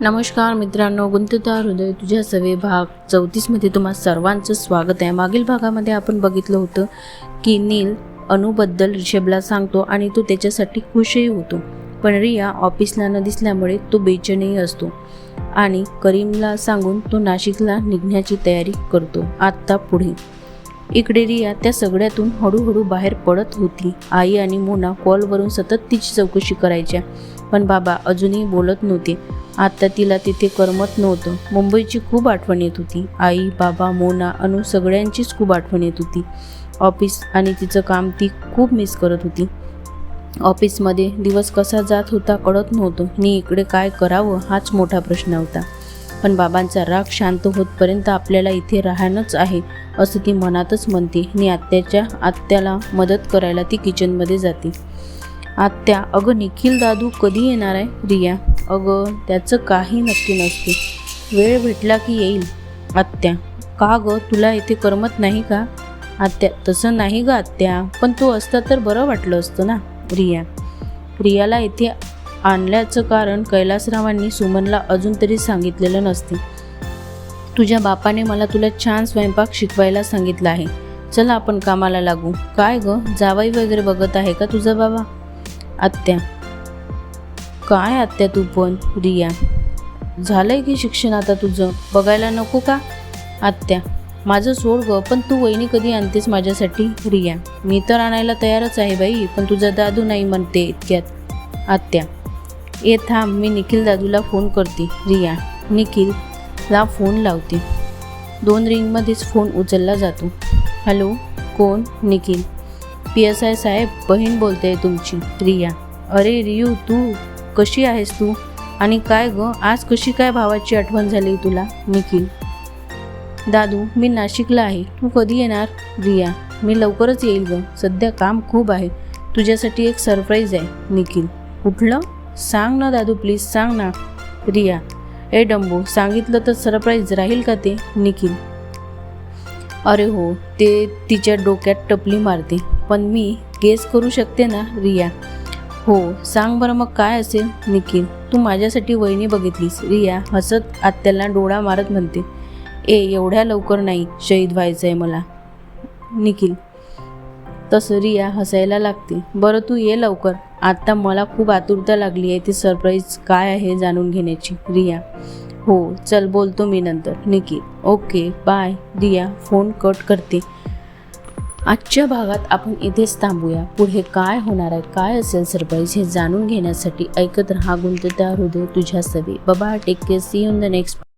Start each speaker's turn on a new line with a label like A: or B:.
A: नमस्कार मित्रांनो गुंतदार हृदय तुझ्या सवे भाग चौतीसमध्ये तुम्हा सर्वांचं स्वागत आहे. मागील भागामध्ये आपण बघितलं होतं की नील अनुबद्दल ऋषभला सांगतो आणि तो त्याच्यासाठी खुशही होतो. पण रिया ऑफिसला न दिसल्यामुळे तो बेचैनही असतो आणि करीमला सांगून तो नाशिकला निघण्याची तयारी करतो. आत्ता पुढे. इकडे रिया त्या सगळ्यातून हळूहळू बाहेर पडत होती. आई आणि मोना कॉलवरून सतत तिची चौकशी करायच्या. पण बाबा अजूनही बोलत नव्हते. आता तिला तिथे करमत नव्हतं. मुंबईची खूप आठवण येत होती. आई बाबा मोना अनु सगळ्यांचीच खूप आठवण येत होती. ऑफिस आणि तिचं काम ती खूप मिस करत होती. ऑफिसमध्ये दिवस कसा जात होता कळत नव्हतं. मी इकडे काय करावं हाच मोठा प्रश्न होता. पण बाबांचा राग शांत होतपर्यंत आपल्याला इथे राहणंच आहे असं ती मनातच म्हणते. आणि आत्याच्या आत्याला मदत करायला ती किचनमध्ये जाते. आत्या अगं निखिल दादू कधी येणार आहे? रिया अगं त्याचं काही नक्की नसते. वेळ भेटला की येईल. आत्या का गं तुला इथे करमत नाही का? आत्या तसं नाही गं आत्या पण तो असता तर बरं वाटलं असतं ना? रिया रियाला इथे आणल्याचं कारण कैलासरावांनी सुमनला अजून तरी सांगितलेलं नसते. तुझ्या बापाने मला तुला छान स्वयंपाक शिकवायला सांगितलं आहे. चला आपण कामाला लागू. काय गं जावाई वगैरे बघत आहे का तुझा बाबा? आत्या. काय आत्या तू पण रिया? झालंय की शिक्षण आता तुझं? बघायला नको का? आत्या माझं सोड ग पण तू वहिनी कधी आणतेस माझ्यासाठी? रिया मी तर आणायला तयारच आहे बाई पण तुझा दादू नाही म्हणते इतक्यात. आत्या ये थांब मी निखिल दादूला फोन करते. रिया निखिलला फोन लावते. दोन रिंगमध्येच फोन उचलला जातो. हॅलो कोण? निखिल. पी एस आय साहेब बहीण बोलते आहे तुमची रिया. अरे रियू तू कशी आहेस तू? आणि काय ग आज कशी काय भावाची आठवण झाली तुला निखिल? दादू मी नाशिकला आहे. तू कधी येणार? रिया मी लवकरच येईल ग. सध्या काम खूप आहे. तुझ्यासाठी एक सरप्राईज आहे निखिल. कुठलं? सांग ना दादू प्लीज सांग ना. रिया ए डंबो सांगितलं तर सरप्राईज राहील का ते निखिल? अरे हो ते तिच्या डोक्यात टपली मारते. पण मी गेस करू शकते ना रिया? हो सांग बरं मग काय असेल निखिल? तू माझ्यासाठी वहिनी बघितलीस रिया? हसत आत्याला डोळा मारत म्हणते. ए एवढ्या लवकर नाही शहीद व्हायचं आहे मला. निखिल. तसं रिया हसायला लागते. बरं तू ये लवकर. आत्ता मला खूप आतुरता लागली आहे ती सरप्राईज काय आहे जाणून घेण्याची रिया? हो चल बोलतो मी नंतर. Nikhil. Okay bye Riya phone cut करते. आजच्या भागात आपण इथेच थांबूया. पुढे काय होणार आहे काय असेल सरप्राईज हे जाणून घेण्यासाठी ऐकत राहा गुंतत्या हृदय तुझ्या सवी. बाबा take care see in the next